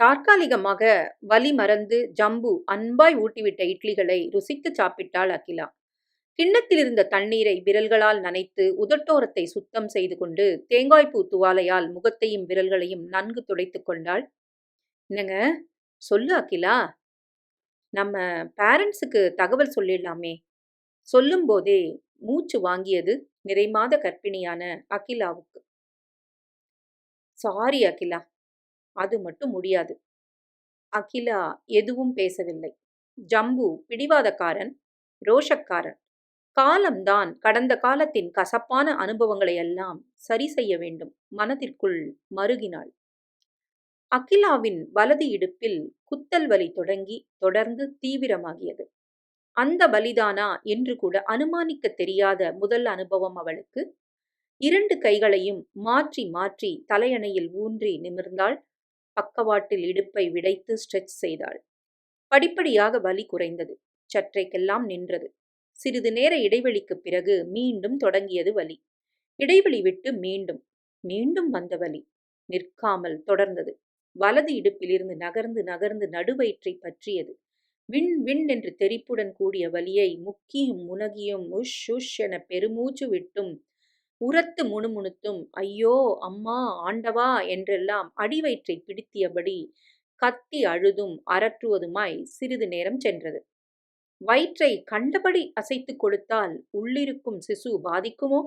தற்காலிகமாக வலி மறந்து ஜம்பு அன்பாய் ஊட்டிவிட்ட இட்லிகளை ருசித்து சாப்பிட்டாள் அகிலா. கிண்ணத்தில் இருந்த தண்ணீரை விரல்களால் நனைத்து உதட்டோரத்தை சுத்தம் செய்து கொண்டு தேங்காய்ப்பூ துவாலையால் முகத்தையும் விரல்களையும் நன்கு துடைத்து கொண்டாள். என்னங்க சொல்லு அகிலா. நம்ம பேரண்ட்ஸுக்கு தகவல் சொல்லிடலாமே. சொல்லும்போதே மூச்சு வாங்கியது நிறைமாத கர்ப்பிணியான அகிலாவுக்கு. சாரி அகிலா. அது மட்டும் முடியாது. அகிலா எதுவும் பேசவில்லை. ஜம்பு பிடிவாதக்காரன், ரோஷக்காரன். காலம்தான் கடந்த காலத்தின் கசப்பான அனுபவங்களை எல்லாம் சரி செய்ய வேண்டும் மனதிற்குள் மருகினாள். அகிலாவின் வலது இடுப்பில் குத்தல் வலி தொடங்கி தொடர்ந்து தீவிரமாகியது. அந்த வலிதானா என்று கூட அனுமானிக்கத் தெரியாத முதல் அனுபவம் அவளுக்கு. இரண்டு கைகளையும் மாற்றி மாற்றி தலையணையில் ஊன்றி நிமிர்ந்தாள். பக்கவாட்டில் இடுப்பை விடைத்து ஸ்ட்ரெச் செய்தாள். படிப்படியாக வலி குறைந்தது. சற்றைக்கெல்லாம் நின்றது. சிறிது நேர இடைவெளிக்கு பிறகு மீண்டும் தொடங்கியது வலி. இடைவெளி விட்டு மீண்டும். மீண்டும் வந்த வலி. நிற்காமல் தொடர்ந்தது. வலது இடுப்பிலிருந்து நகர்ந்து நகர்ந்து நடுவயிற்றை பற்றியது. விண் விண் என்று தெறிப்புடன் கூடிய வலியை முக்கியும் முனகியும் உஷ் உஷ் என பெருமூச்சு விட்டும் உரத்து முணுமுணுத்தும் ஐயோ அம்மா ஆண்டவா என்றெல்லாம் அடிவயிற்றை பிடித்தியபடி கத்தி அழுதும் அரற்றுவதுமாய் சிறிது நேரம் சென்றது. வயிற்றை கண்டபடி அசைத்துக் கொடுத்தால் உள்ளிருக்கும் சிசு பாதிக்குமோ?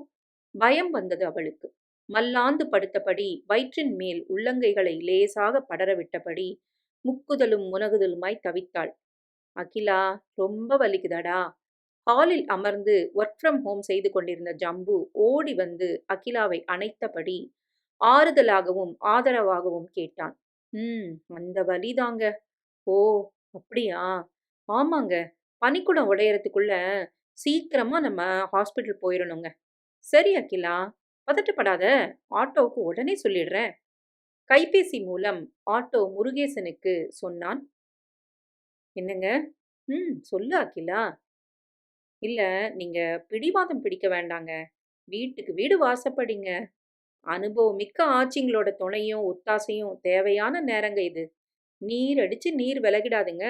பயம் வந்தது அவளுக்கு. மல்லாந்து படுத்தபடி வயிற்றின் மேல் உள்ளங்கைகளை லேசாக படரவிட்டபடி முக்குதலும் முனகுதலுமாய் தவித்தாள். அகிலா ரொம்ப வலிக்குதாடா. ஹாலில் அமர்ந்து ஒர்க் ஃப்ரம் ஹோம் செய்து கொண்டிருந்த ஜம்பு ஓடி வந்து அகிலாவை அணைத்தபடி ஆறுதலாகவும் ஆதரவாகவும் கேட்டான். ம் அந்த வலிதாங்க. ஓ அப்படியா? ஆமாங்க. பனிக்குடம் உடையறதுக்குள்ள சீக்கிரமா நம்ம ஹாஸ்பிட்டல் போயிடணுங்க சரி அகிலா. பதட்டப்படாத. ஆட்டோவுக்கு உடனே சொல்லிடுறேன். கைபேசி மூலம் ஆட்டோ முருகேசனுக்கு சொன்னான். என்னங்க? ம் சொல்லு அகிலா. இல்லை நீங்கள் பிடிவாதம் பிடிக்க வேண்டாங்க. வீட்டுக்கு வீடு வாசப்படிங்க. அனுபவம் மிக்க ஆட்சிங்களோட துணையும் ஒத்தாசையும் தேவையான நேரங்க இது. நீர் அடித்து நீர் விலகிடாதுங்க.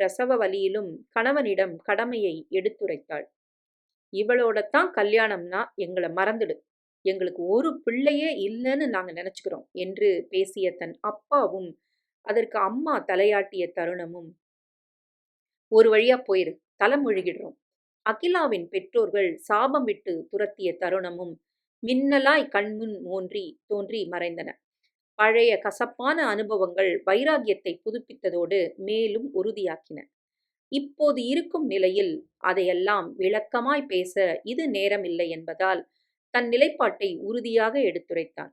பிரசவ வலியிலும் கணவனிடம் கடமையை எடுத்துரைத்தாள். இவளோட தான் கல்யாணம்னா எங்களை மறந்துடு. எங்களுக்கு ஒரு பிள்ளையே இல்லைன்னு நாங்கள் நினச்சிக்கிறோம் என்று பேசிய தன் அப்பாவும் அதற்கு அம்மா தலையாட்டிய தருணமும் ஒரு வழியாக போயிரு. தலை முழுகிடுறோம். அகிலாவின் பெற்றோர்கள் சாபம் விட்டு துரத்திய தருணமும் மின்னலாய் கண்முன் மோன்றி தோன்றி மறைந்தன. பழைய கசப்பான அனுபவங்கள் வைராகியத்தை புதுப்பித்ததோடு மேலும் உறுதியாக்கின. இப்போது இருக்கும் நிலையில் அதையெல்லாம் விளக்கமாய் பேச இது நேரமில்லை என்பதால் தன் நிலைப்பாட்டை உறுதியாக எடுத்துரைத்தான்.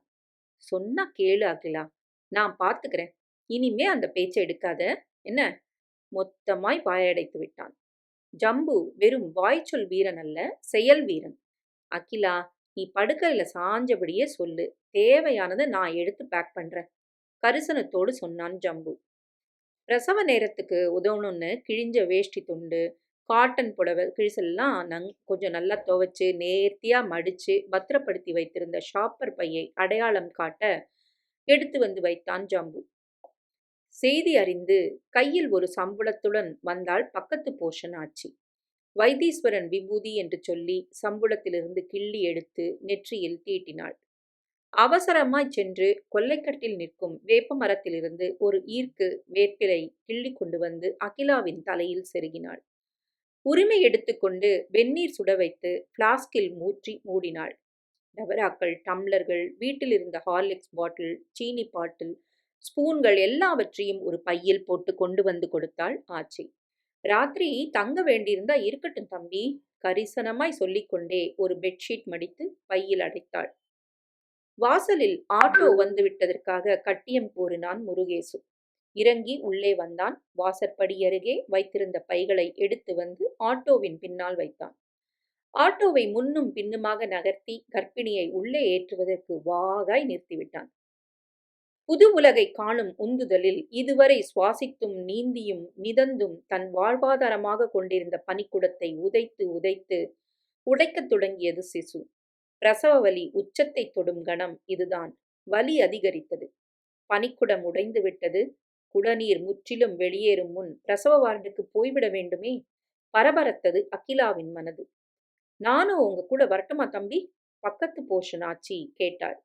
சொன்னா கேளு அகிலா. நான் பார்த்துக்கிறேன் இனிமே அந்த பேச்சை எடுக்காத. என்ன? மொத்தமாய் வாயடைத்து விட்டான். ஜம்பு வெறும் வாய்ச்சொல் வீரன் அல்ல செயல் வீரன். அகிலா நீ படுக்கையில சாஞ்சபடியே சொல்லு. தேவையானதை நான் எடுத்து பேக் பண்றேன். கரிசனத்தோடு சொன்னான் ஜம்பு. பிரசவ நேரத்துக்கு உதவணும்னு கிழிஞ்ச வேஷ்டி துண்டு, காட்டன் புடவை கிழிசெல்லாம் நங் கொஞ்சம் நல்லா துவைச்சு நேர்த்தியாக மடித்து பத்திரப்படுத்தி வைத்திருந்த ஷாப்பர் பையை அடையாளம் காட்ட எடுத்து வந்து வைத்தான் ஜம்பு. செய்தி அறிந்து கையில் ஒரு சம்புளத்துடன் வந்தாள் பக்கத்து போஷன் ஆட்சி வைத்தீஸ்வரன் விபூதி என்று சொல்லி சம்புளத்திலிருந்து கிள்ளி எடுத்து நெற்றியில் தீட்டினாள். அவசரமாய் சென்று கொல்லைக்கட்டில் நிற்கும் வேப்ப மரத்திலிருந்து ஒரு ஈர்க்கு வேப்பிலை கிள்ளி கொண்டு வந்து அகிலாவின் தலையில் செருகினாள். உரிமை எடுத்துக்கொண்டு வெந்நீர் சுட வைத்து பிளாஸ்கில் மூற்றி மூடினாள். டபராக்கள், டம்ளர்கள், வீட்டில் இருந்த ஹார்லிக்ஸ் பாட்டில், சீனி பாட்டில், ஸ்பூன்கள் எல்லாவற்றையும் ஒரு பையில் போட்டு கொண்டு வந்து கொடுத்தாள் ஆச்சி. ராத்திரி தங்க வேண்டியிருந்தா இருக்கட்டும் தம்பி. கரிசனமாய் சொல்லிக்கொண்டே ஒரு பெட்ஷீட் மடித்து பையில் அடைத்தாள். வாசலில் ஆட்டோ வந்துவிட்டதற்காக கட்டியம் கூறினான் முருகேசு. இறங்கி உள்ளே வந்தான். வாசற்படியருகே வைத்திருந்த பைகளை எடுத்து வந்து ஆட்டோவின் பின்னால் வைத்தான். ஆட்டோவை முன்னும் பின்னுமாக நகர்த்தி கர்ப்பிணியை உள்ளே ஏற்றுவதற்கு வாகாய் நிறுத்திவிட்டான். புது உலகைக் காணும் உந்துதலில் இதுவரை சுவாசித்தும் நீந்தியும் மிதந்தும் தன் வாழ்வாதாரமாகக் கொண்டிருந்த பனிக்குடத்தை உதைத்து உதைத்து உடைக்கத் தொடங்கியது சிசு. பிரசவ வலி உச்சத்தைத் தொடும் கணம் இதுதான். வலி அதிகரித்தது. பனிக்குடம் உடைந்து விட்டது குடநீர் முற்றிலும் வெளியேறும் முன் பிரசவ வார்டுக்கு போய்விட வேண்டுமே பரபரத்தது அகிலாவின் மனது நானும் உங்க கூட வரட்டுமா தம்பி பக்கத்து போஷன் ஆச்சி கேட்டாள்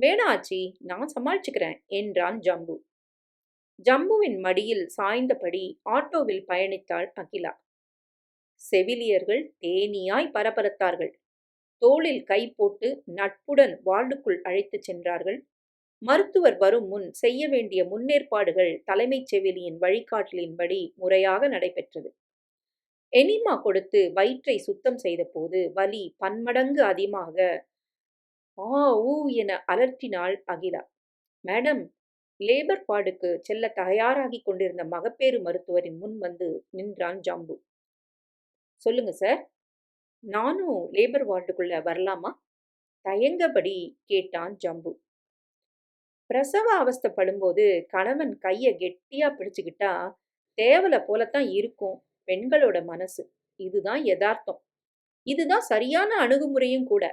வேணாச்சி நான் சமாளிச்சுக்கிறேன் என்றான் ஜம்பு. ஜம்புவின் மடியில் சாய்ந்தபடி ஆட்டோவில் பயணித்தாள் அகிலா. செவிலியர்கள் தேனியாய் பரபரத்தார்கள். தோளில் கை போட்டு நட்புடன் வார்டுக்குள் அழைத்துச் சென்றார்கள். மருத்துவர் வரும் முன் செய்ய வேண்டிய முன்னேற்பாடுகள் தலைமைச் செவிலியின் வழிகாட்டலின்படி முறையாக நடைபெற்றது. எனிமா கொடுத்து வயிற்றை சுத்தம் செய்தபோது வலி பன்மடங்கு அதிகமாக ஆ ஊ என அலர்த்தினாள் அகிலா. மேடம் லேபர் வார்டுக்கு செல்ல தயாராகி கொண்டிருந்த மகப்பேறு மருத்துவரின் முன் வந்து நின்றான் ஜம்பு. சொல்லுங்க சார். நானும் லேபர் வார்டுக்குள்ள வரலாமா? தயங்கபடி கேட்டான் ஜம்பு. பிரசவ அவஸ்தைப்படும்போது கணவன் கையை கெட்டியா பிடிச்சுக்கிட்டா தேவலை போலத்தான் இருக்கும் பெண்களோட மனசு. இதுதான் யதார்த்தம். இதுதான் சரியான அணுகுமுறையும் கூட.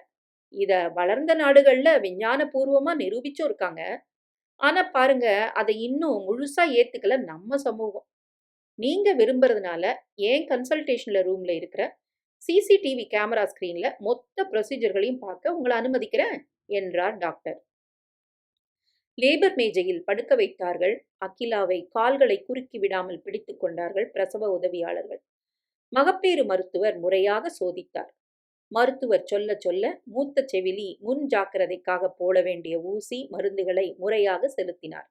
இதை வளர்ந்த நாடுகளில் விஞ்ஞான பூர்வமா நிரூபிச்சும் இருக்காங்க. ஆனால் பாருங்க அதை இன்னும் முழுசாக ஏற்றுக்கல நம்ம சமூகம். நீங்கள் விரும்புறதுனால ஏன் கன்சல்டேஷனில் ரூமில் இருக்கிற சிசிடிவி கேமரா ஸ்க்ரீனில் மொத்த ப்ரொசீஜர்களையும் பார்க்க உங்களை அனுமதிக்கிறேன்? என்றார் டாக்டர். லேபர் மேஜையில் படுக்க வைத்தார்கள். அகிலாவை கால்களை குறுக்கி விடாமல் பிடித்து கொண்டார்கள் பிரசவ உதவியாளர்கள். மகப்பேறு மருத்துவர் முறையாக சோதித்தார். மருத்துவர் சொல்ல சொல்ல மூத்த செவிலி முன் ஜாக்கிரதைக்காக போட வேண்டிய ஊசி மருந்துகளை முறையாக செலுத்தினார்.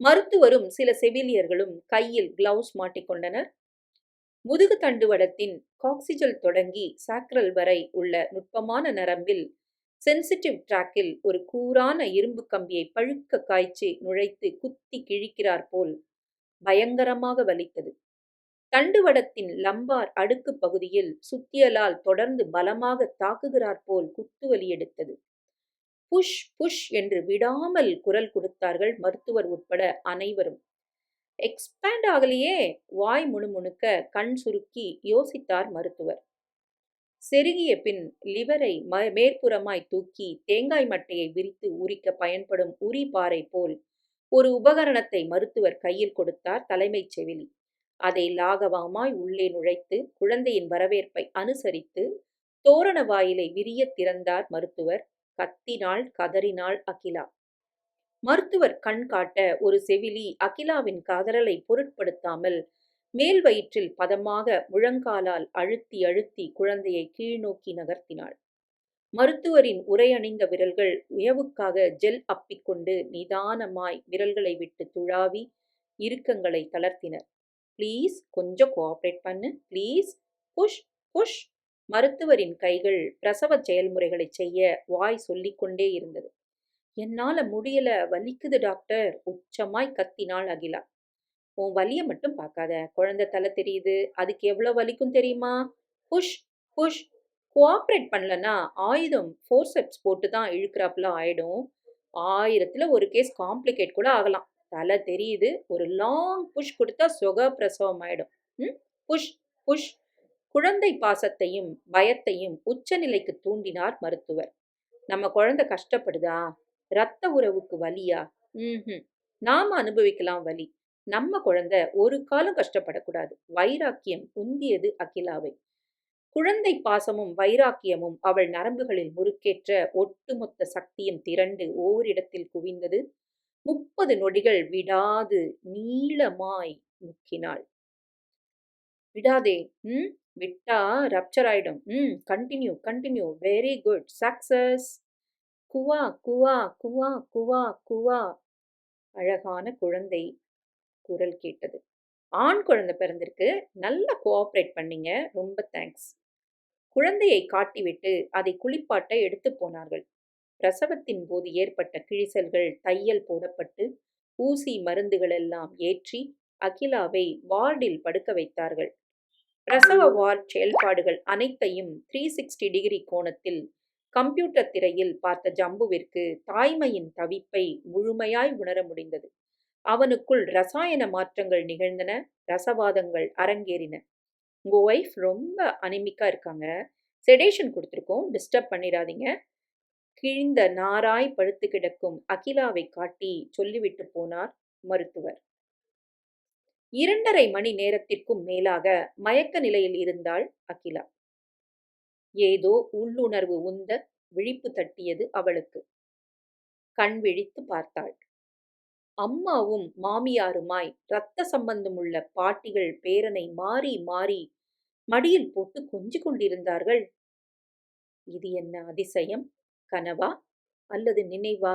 மருத்துவரும் சில செவிலியர்களும் கையில் கிளவுஸ் மாட்டிக்கொண்டனர். முதுகு தண்டுவடத்தின் காக்சிஜல் தொடங்கி சாக்ரல் வரை உள்ள நுட்பமான நரம்பில் சென்சிட்டிவ் டிராக்கில் ஒரு கூரான இரும்பு கம்பியை பழுக்க காய்ச்சி நுழைத்து குத்தி கிழிக்கிறார் போல் பயங்கரமாக வலித்தது. தண்டுவடத்தின் லம்பார் அடுக்கு பகுதியில் சுத்தியலால் தொடர்ந்து பலமாக தாக்குகிறார் போல் குத்துவலி எடுத்தது. புஷ் புஷ் என்று விடாமல் குரல் கொடுத்தார்கள் மருத்துவர் உட்பட அனைவரும். எக்ஸ்பேண்ட் ஆகலையே! வாய் முணுமுணுக்க கண் சுருக்கி யோசித்தார் மருத்துவர். செருகிய பின் லிவரை ம மேற்புறமாய் தூக்கி தேங்காய் மட்டையை விரித்து உரிக்க பயன்படும் உரி பாறை போல் ஒரு உபகரணத்தை மருத்துவர் கையில் கொடுத்தார் தலைமைச் செவிலி. அதை லாகவமாய் உள்ளே நுழைத்து குழந்தையின் வரவேற்பை அனுசரித்து தோரண வாயிலை விரிய திறந்தார் மருத்துவர் கத்தினாள் கதறினாள் அகிலா. மருத்துவர் கண் காட்ட ஒரு செவிலி அகிலாவின் கதறலை பொருட்படுத்தாமல் மேல் வயிற்றில் பதமாக முழங்காலால் அழுத்தி அழுத்தி குழந்தையை கீழ்நோக்கி நகர்த்தினாள். மருத்துவரின் உரையணிந்த விரல்கள் உயவுக்காக ஜெல் அப்பிக்கொண்டு நிதானமாய் விரல்களை விட்டு துழாவி இறுக்கங்களை தளர்த்தினர். ப்ளீஸ் கொஞ்சம் கோஆப்ரேட் பண்ணு. ப்ளீஸ் புஷ் புஷ் மருத்துவரின் கைகள் பிரசவ செயல்முறைகளை செய்ய வாய் சொல்லிக்கொண்டே இருந்தது. என்னால முடியல வலிக்குது டாக்டர். உச்சமாய் கத்தினாள் அகிலா. உன் வலியை மட்டும் பார்க்காத. குழந்தை தலை தெரியுது. அதுக்கு எவ்வளோ வலிக்கும் தெரியுமா? புஷ் புஷ் கோஆப்ரேட் பண்ணலன்னா ஆயுதம் ஃபோர்செப்ஸ் போட்டு தான் இழுக்கிறாப்புல ஆயிடும். ஆயிரத்தில் ஒரு கேஸ் காம்ப்ளிகேட் கூட ஆகலாம். தலை தெரியுது. ஒரு லாங் புஷ் கொடுத்தா சுக பிரசவம் ஆயிடும். புஷ் புஷ் குழந்தை பாசத்தையும் பயத்தையும் உச்சநிலைக்கு தூண்டினார் மருத்துவர். நம்ம குழந்தை கஷ்டப்படுதா? இரத்த உறவுக்கு வலியா? ம் நாம அனுபவிக்கலாம் வலி. நம்ம குழந்தை ஒரு காலம் கஷ்டப்படக்கூடாது. வைராக்கியம் உந்தியது அகிலாவை. குழந்தை பாசமும் வைராக்கியமும் அவள் நரம்புகளில் முறுக்கேற்ற ஒட்டுமொத்த சக்தியும் திரண்டு ஓரிடத்தில் குவிந்தது முப்பது நொடிகள் விடாது நீளமாய் முக்கினாள். விடாதே. ம் விட்டா ரப்சர் ஆயிடும். ம் continue continue very good success குவா குவா குவா குவா குவா. அழகான குழந்தை குரல் கேட்டது. ஆண் குழந்தை பிறந்திருக்கு. நல்லா கோஆப்ரேட் பண்ணீங்க. ரொம்ப தேங்க்ஸ் குழந்தையை காட்டிவிட்டு அதை குளிப்பாட்ட எடுத்து போனார்கள். பிரசவத்தின் போது ஏற்பட்ட கிழிசல்கள் தையல் போடப்பட்டு ஊசி மருந்துகள் எல்லாம் ஏற்றி அகிலாவை வார்டில் படுக்க வைத்தார்கள். பிரசவ வார்ட் செயல்பாடுகள் அனைத்தையும் த்ரீ சிக்ஸ்டி டிகிரி கோணத்தில் கம்ப்யூட்டர் திரையில் பார்த்த ஜம்புவிற்கு தாய்மையின் தவிப்பை முழுமையாய் உணர முடிந்தது. அவனுக்குள் ரசாயன மாற்றங்கள் நிகழ்ந்தன ரசவாதங்கள் அரங்கேறின. உங்க ஒய்ஃப் ரொம்ப அனிமிக்கா இருக்காங்க. செடேஷன் கொடுத்துருக்கோம் டிஸ்டர்ப் பண்ணிடாதீங்க. கிழிந்த நாராய் படுத்து கிடக்கும் அகிலாவை காட்டி சொல்லிவிட்டு போனார் மருத்துவர். இரண்டரை மணி நேரத்திற்கும் மேலாக மயக்க நிலையில் இருந்தாள் அகிலா. ஏதோ உள்ளுணர்வு உந்த விழிப்பு தட்டியது அவளுக்கு. கண் விழித்து பார்த்தாள். அம்மாவும் மாமியாருமாய் இரத்த சம்பந்தமுள்ள பாட்டிகள் பேரனை மாறி மாறி மடியில் போட்டு கொஞ்சிக் கொண்டிருந்தார்கள். இது என்ன அதிசயம்? கனவா அல்லது நினைவா?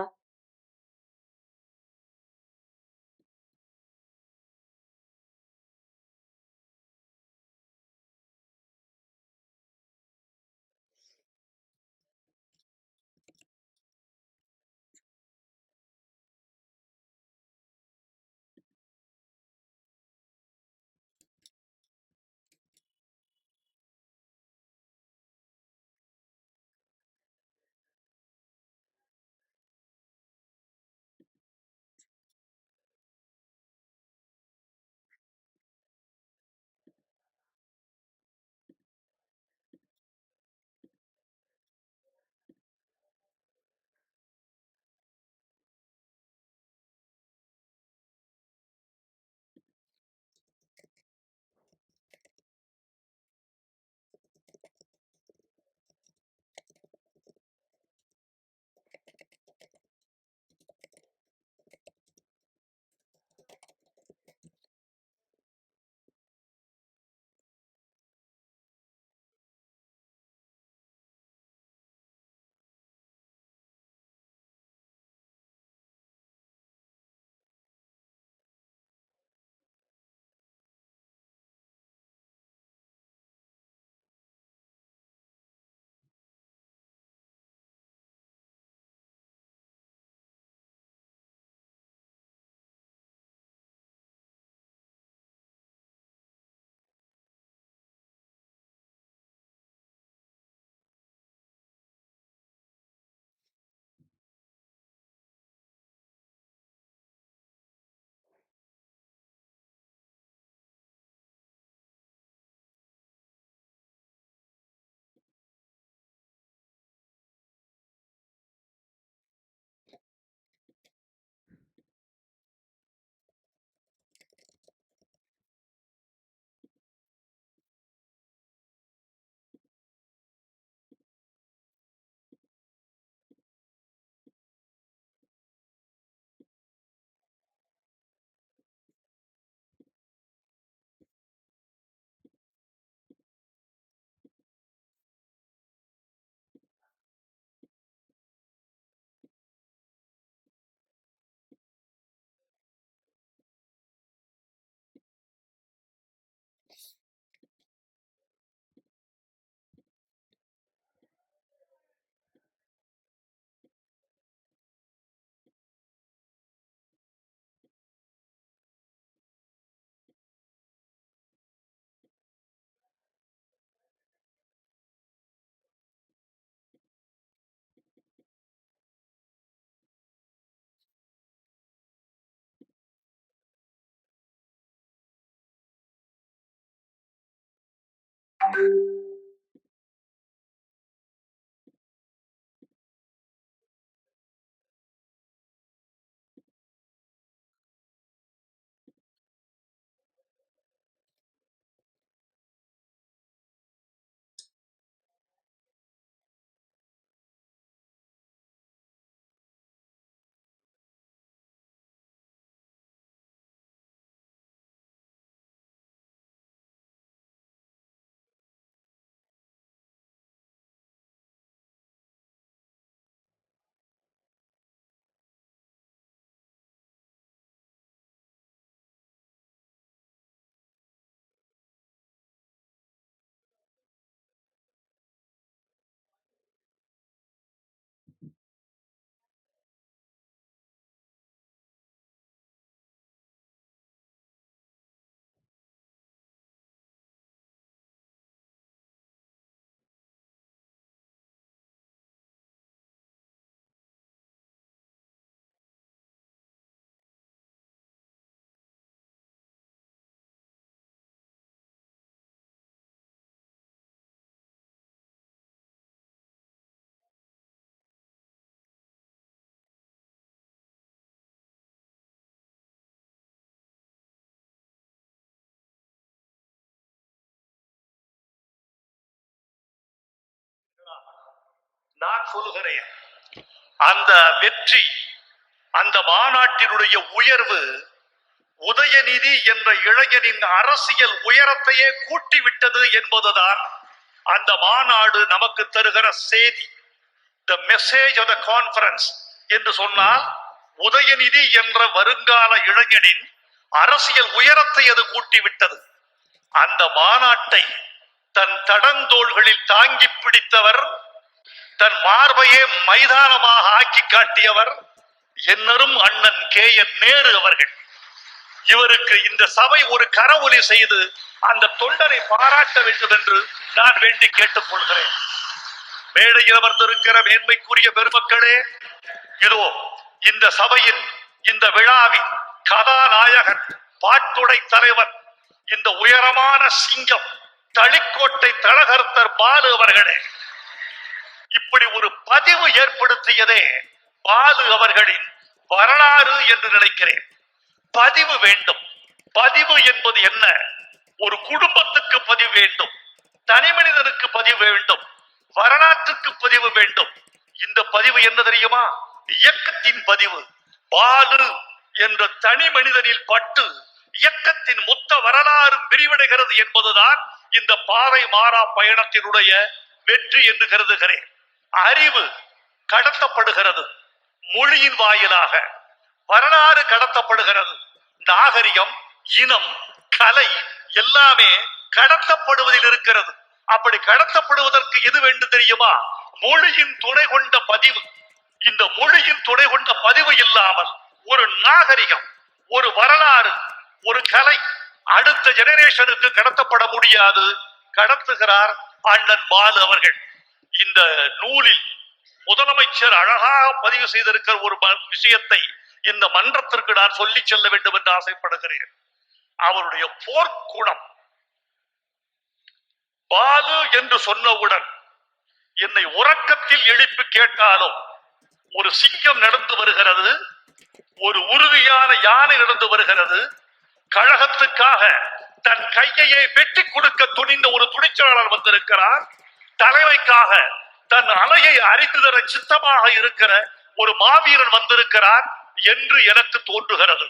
Bye. நான் சொல்லுகிறேன். அந்த வெற்றி அந்த மாநாட்டினுடைய உயர்வு உதயநிதி என்ற இளைஞனின் அரசியல் உயரத்தையே கூட்டிவிட்டது என்பதுதான் அந்த மாநாடு நமக்கு தருகிற செய்தி. The message of the conference என்று சொன்னால் உதயநிதி என்ற வருங்கால இளைஞனின் அரசியல் உயரத்தை அது கூட்டிவிட்டது. அந்த மாநாட்டை தன் தடந்தோள்களில் தாங்கி பிடித்தவர் தன் மார்பையே மைதானமாக ஆக்கி காட்டியவர் என்னரும் அண்ணன் கே என் நேரு அவர்கள். இவருக்கு இந்த சபை ஒரு கரவொலி செய்து அந்த தொண்டரை பாராட்ட வேண்டும் என்று நான் வேண்டி கேட்டுக் கொள்கிறேன். மேடையில் அமர்ந்திருக்கிற மேன்மைக்குரிய பெருமக்களே இதோ இந்த சபையின் இந்த விழாவின் கதாநாயகன் பாட்டுடை தலைவர் இந்த உயரமான சிங்கம் தளிக்கோட்டை தலகர்த்தர் பாலு அவர்களே. இப்படி ஒரு பதிவு ஏற்படுத்தியதே பாலு அவர்களின் வரலாறு என்று நினைக்கிறேன். பதிவு வேண்டும். பதிவு என்பது என்ன? ஒரு குடும்பத்துக்கு பதிவு வேண்டும். தனி மனிதனுக்கு பதிவு வேண்டும். வரலாற்றுக்கு பதிவு வேண்டும். இந்த பதிவு என்ன தெரியுமா? இயக்கத்தின் பதிவு. பாலு என்ற தனி மனிதனில் பட்டு இயக்கத்தின் மொத்த வரலாறும் விரிவடைகிறது என்பதுதான் இந்த பாதை மாறா பயணத்தினுடைய வெற்றி என்று கருதுகிறேன். அறிவு கடத்தப்படுகிறது. மொழியின் வாயிலாக வரலாறு கடத்தப்படுகிறது. நாகரிகம் இனம் கலை எல்லாமே கடத்தப்படுவதில் இருக்கிறது. அப்படி கடத்தப்படுவதற்கு எது வேண்டும் தெரியுமா? மொழியின் துணை கொண்ட பதிவு. இந்த மொழியின் துணை கொண்ட பதிவு இல்லாமல் ஒரு நாகரிகம் ஒரு வரலாறு ஒரு கலை அடுத்த ஜெனரேஷனுக்கு கடத்தப்பட முடியாது. கடத்துகிறார் அண்ணன் பாலு அவர்கள். இந்த நூலில் முதலமைச்சர் அழகாக பதிவு செய்திருக்கிற ஒரு விஷயத்தை இந்த மன்றத்திற்கு நான் சொல்லி செல்ல வேண்டும் என்று ஆசைப்படுகிறேன். அவருடைய போர்க்குணம் பாலு என்று சொன்னவுடன் என்னை உறக்கத்தில் எழுப்பி கேட்டாலும் ஒரு சிங்கம் நடந்து வருகிறது ஒரு உறுதியான யானை நடந்து வருகிறது கழகத்துக்காக தன் கையையே வெட்டி கொடுக்க துணிந்த ஒரு துணிச்சலாளர் வந்திருக்கிறார். தலைமைக்காக தன் அலையை அறிந்து தர சித்தமாக இருக்கிற ஒரு மாவீரன் வந்திருக்கிறார் என்று எனக்கு தோன்றுகிறது.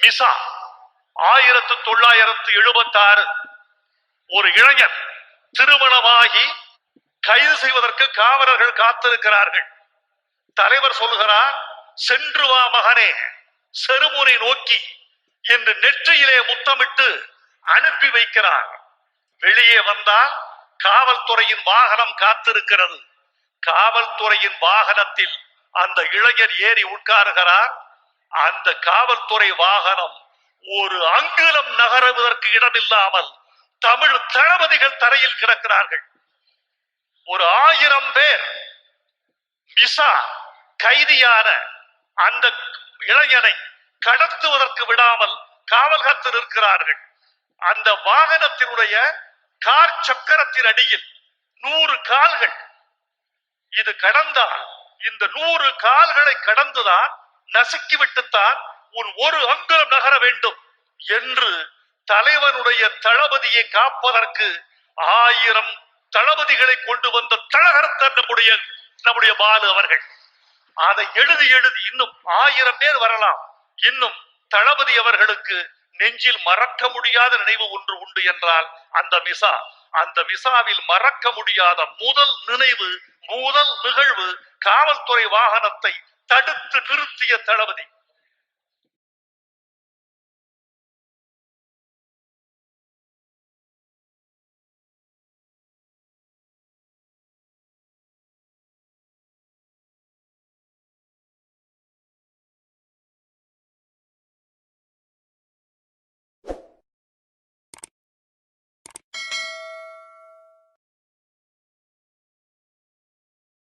மிசா ஆயிரத்து தொள்ளாயிரத்து எழுபத்தி ஆறு ஒரு இளைஞர் திருமணமாகி கைது செய்வதற்கு காவலர்கள் காத்திருக்கிறார்கள். தலைவர் சொல்லுகிறார் சென்று வா மகனே செருமுனை நோக்கி என்று நெற்றியிலே முத்தமிட்டு அனுப்பி வைக்கிறார். வெளியே வந்தால் காவல்துறையின் வாகனம் காத்திருக்கிறது. காவல்துறையின் வாகனத்தில் அந்த இளைஞர் ஏறி உட்காருகிறார். அந்த காவல்துறை வாகனம் ஒரு அங்குலம் நகருவதற்கு இடமில்லாமல் தமிழ் தளபதிகள் தரையில் கிடக்கிறார்கள். ஒரு ஆயிரம் பேர் மிசா கைதியான அந்த இளைஞனை கடத்துவதற்கு விடாமல் காவல் காத்து நிற்கிறார்கள். அந்த வாகனத்தினுடைய கார் சக்கரத்தின் அடியில் நூறு கால்கள். இது கடந்தால் இந்த நூறு கால்களை கடந்துதான் நசுக்கி விட்டுத்தான் உன் ஒரு அங்குலம் நகர வேண்டும் என்று தலைவனுடைய தளபதியை காப்பதற்கு ஆயிரம் தளபதிகளை கொண்டு வந்த தலகரத்தர் நம்முடைய நம்முடைய பாலு அவர்கள். அதை எழுதி எழுதி இன்னும் ஆயிரம் பேர் வரலாம். இன்னும் தளபதி அவர்களுக்கு நெஞ்சில் மறக்க முடியாத நினைவு ஒன்று உண்டு என்றால் அந்த மிசா. அந்த விசாவில் மறக்க முடியாத முதல் நினைவு முதல் நிகழ்வு காவல்துறை வாகனத்தை தடுத்து நிறுத்திய தளபதி.